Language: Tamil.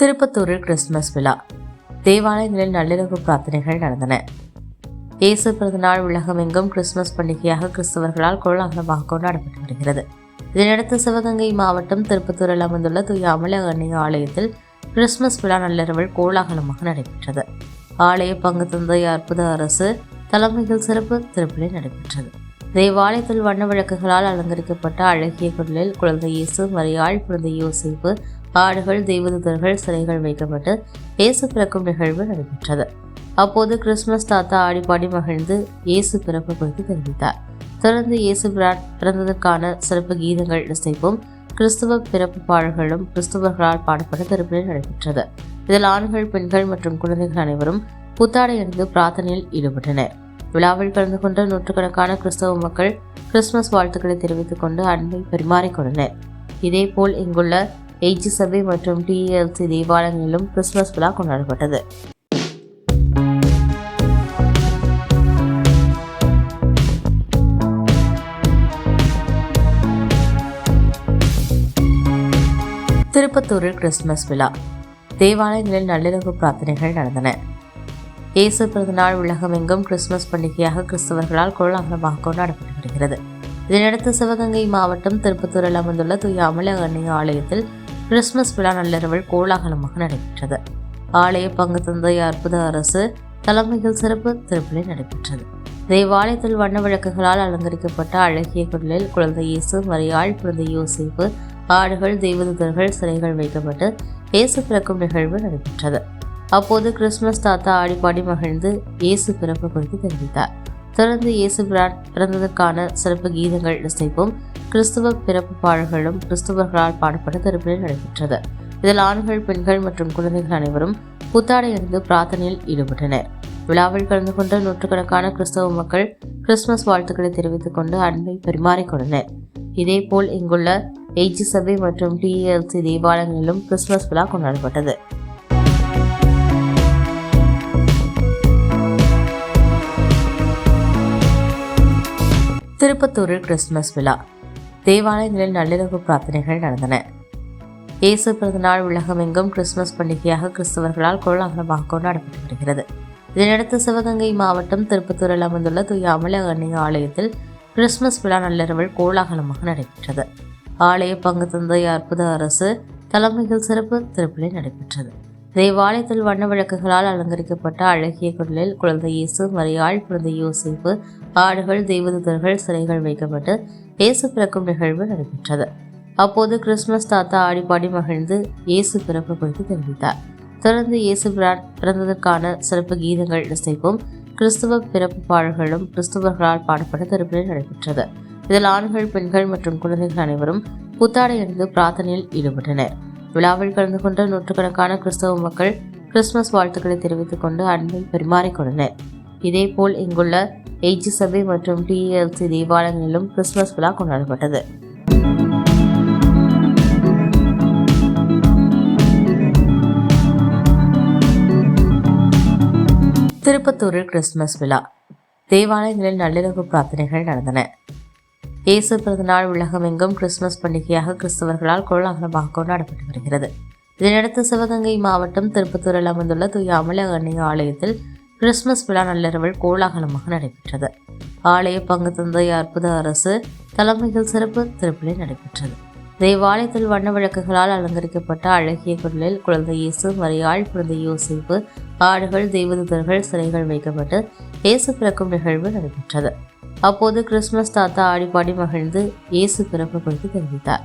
திருப்பத்தூரில் கிறிஸ்துமஸ் விழா. தேவாலயங்களில் நள்ளிரவு பிரார்த்தனைகள் நடந்தன. இயேசு பிறந்தநாள் உலகமெங்கும் கிறிஸ்துமஸ் பண்டிகையாக கிறிஸ்தவர்களால் கோலாகலமாக கொண்டாடப்பட்டு வருகிறது. இதனையடுத்து சிவகங்கை மாவட்டம் திருப்பத்தூரில் அமைந்துள்ள தூய அமல அன்னைய ஆலயத்தில் கிறிஸ்துமஸ் விழா நள்ளிரவில் கோலாகலமாக நடைபெற்றது. ஆலய பங்கு தந்தை அற்புத அரசு தலைமையில் சிறப்பு திருப்பலி நடைபெற்றது. தேவாலயத்தில் வண்ண விளக்குகளால் அலங்கரிக்கப்பட்ட அழகிய குரலில் குழந்தை இயேசு மரியாள் குழந்தை யோசிப்பு ஆடுகள் தெய்வதூதர்கள் சிலைகள் வைக்கப்பட்டு இயேசு பிறக்கும் நிகழ்வு நடைபெற்றது. அப்போது கிறிஸ்துமஸ் தாத்தா ஆடிப்பாடி மகிழ்ந்து இயேசு பிறப்பு குறித்து தெரிவித்தார். தொடர்ந்து இயேசு பிறந்ததற்கான சிறப்பு கீதங்கள் இசைப்பும் கிறிஸ்துவ பிறப்பு பாடல்களும் கிறிஸ்துவர்களால் பாடப்பட்ட திருப்பலி நடைபெற்றது. இதில் ஆண்கள் பெண்கள் மற்றும் குழந்தைகள் அனைவரும் புத்தாடை அணிந்து பிரார்த்தனையில் ஈடுபட்டனர். விழாவில் கலந்து கொண்ட நூற்றுக்கணக்கான கிறிஸ்தவ மக்கள் கிறிஸ்துமஸ் வாழ்த்துக்களை தெரிவித்துக் கொண்டு அன்பை பரிமாறிக்கொண்டனர் இதேபோல் இங்குள்ள எய்ஜி மற்றும் டிஎல்சி தேவாலயங்களிலும் கிறிஸ்துமஸ் விழா கொண்டாடப்பட்டது. திருப்பத்தூரில் கிறிஸ்துமஸ் விழா. தேவாலயங்களில் நள்ளிரவு பிரார்த்தனைகள் நடந்தன. இயேசு பிறந்தநாள் உலகமெங்கும் கிறிஸ்துமஸ் பண்டிகையாக கிறிஸ்தவர்களால் கோலாகலமாக கொண்டாடப்பட்டு வருகிறது. இதனையடுத்து சிவகங்கை மாவட்டம் திருப்பத்தூரில் அமைந்துள்ள தூய அமல ஆலயத்தில் கிறிஸ்துமஸ் விழா நள்ளிரவில் கோலாகலமாக நடைபெற்றது. ஆலய பங்கு தந்தை அற்புத அரசு தலைமையில் சிறப்பு திருப்பலி நடைபெற்றது. தேவாலயத்தில் வண்ண விளக்குகளால் அலங்கரிக்கப்பட்ட அழகிய குரலில் குழந்தை இயேசு மரியாள் குழந்தை யோசிப்பு ஆடுகள் தெய்வதூதர்கள் சிலைகள் வைக்கப்பட்டு இயேசு பிறக்கும் நிகழ்வு நடைபெற்றது. அப்போது கிறிஸ்துமஸ் தாத்தா ஆடிப்பாடி மகிழ்ந்து இயேசு பிறப்பு குறித்து தெரிவித்தார். தொடர்ந்து இயேசு பிரான் பிறந்ததற்கான சிறப்பு கீதங்கள் இசைப்பும் கிறிஸ்துவ பிறப்பு பாடல்களும் கிறிஸ்துவர்களால் பாடப்பட்ட திருப்பலி நடைபெற்றது. இதில் ஆண்கள் பெண்கள் மற்றும் குழந்தைகள் அனைவரும் புத்தாடை அணிந்து பிரார்த்தனையில் ஈடுபட்டனர். விழாவில் கலந்து கொண்ட நூற்றுக்கணக்கான கிறிஸ்தவ மக்கள் கிறிஸ்துமஸ் வாழ்த்துக்களை தெரிவித்துக் கொண்டு அன்பை பரிமாறிக்கொண்டனர் இதேபோல் இங்குள்ள எய்ஜி சபை மற்றும் டிஎல்சி தேவாலயங்களிலும் கிறிஸ்துமஸ் விழா கொண்டாடப்பட்டது. திருப்பத்தூரில் கிறிஸ்துமஸ் விழா. தேவாலயங்களில் நள்ளிரவு பிரார்த்தனைகள் நடந்தன. இயேசு பிறந்தநாள் உலகமெங்கும் கிறிஸ்துமஸ் பண்டிகையாக கிறிஸ்தவர்களால் கோலாகலமாக கொண்டாடப்பட்டு வருகிறது. இதனையடுத்து சிவகங்கை மாவட்டம் திருப்பத்தூரில் அமைந்துள்ள தூய அமல அன்னைய ஆலயத்தில் கிறிஸ்துமஸ் விழா நள்ளிரவில் கோலாகலமாக நடைபெற்றது. ஆலய பங்கு தந்தை அற்புத அரசு தலைமையில் சிறப்பு திருப்பலி நடைபெற்றது. தேவாலயத்தில் வண்ண விளக்குகளால் அலங்கரிக்கப்பட்ட அழகிய குரலில் குழந்தை இயேசு மரியாள் குழந்தை யோசிப்பு ஆடுகள் தெய்வதூதர்கள் சிலைகள் வைக்கப்பட்டு இயேசு பிறக்கும் நிகழ்வு நடைபெற்றது. அப்போது கிறிஸ்துமஸ் தாத்தா ஆடிப்பாடி மகிழ்ந்து இயேசு பிறப்பு குறித்து தெரிவித்தார். தொடர்ந்து இயேசு பிரான் பிறந்ததற்கான சிறப்பு கீதங்கள் இசைப்பும் கிறிஸ்துவ பிறப்பு பாடல்களும் கிறிஸ்துவர்களால் பாடப்பட்ட திருப்பினர் நடைபெற்றது. இதில் ஆண்கள் பெண்கள் மற்றும் குழந்தைகள் அனைவரும் புத்தாடை அணிந்து பிரார்த்தனையில் ஈடுபட்டனர். விழாவில் கலந்து கொண்ட நூற்றுக்கணக்கான கிறிஸ்தவ மக்கள் கிறிஸ்துமஸ் வாழ்த்துக்களை தெரிவித்துக் கொண்டு அன்பை பரிமாறிக்கொண்டனர். இதேபோல் இங்குள்ள எய்ஜி சபை மற்றும் டிஎல்சி தேவாலயங்களிலும் கிறிஸ்துமஸ் விழா கொண்டாடப்பட்டது. திருப்பத்தூரில் கிறிஸ்துமஸ் விழா. தேவாலயங்களில் நள்ளிரவு பிரார்த்தனைகள் நடந்தன. இயேசு பிறந்தநாள் உலகமெங்கும் கிறிஸ்துமஸ் பண்டிகையாக கிறிஸ்தவர்களால் கோலாகலமாக கொண்டாடப்பட்டு வருகிறது. இதனையடுத்து சிவகங்கை மாவட்டம் திருப்பத்தூரில் அமைந்துள்ள தூய அமலக அன்னைய ஆலயத்தில் கிறிஸ்துமஸ் விழா நள்ளிரவில் கோலாகலமாக நடைபெற்றது. ஆலய பங்கு தந்தை அற்புத அரசு தலைமையில் சிறப்பு திருப்பலி நடைபெற்றது. தேவாலயத்தில் வண்ண விளக்குகளால் அலங்கரிக்கப்பட்ட அழகிய குரலில் குழந்தை இயேசு மரியாள் குழந்தை யோசிப்பு ஆடுகள் தெய்வதூதர்கள் சிலைகள் வைக்கப்பட்டு இயேசு பிறக்கும் நிகழ்வு நடைபெற்றது. அப்போது கிறிஸ்துமஸ் தாத்தா ஆடிப்பாடி மகிழ்ந்து இயேசு பிறப்பு குறித்து தெரிவித்தார்.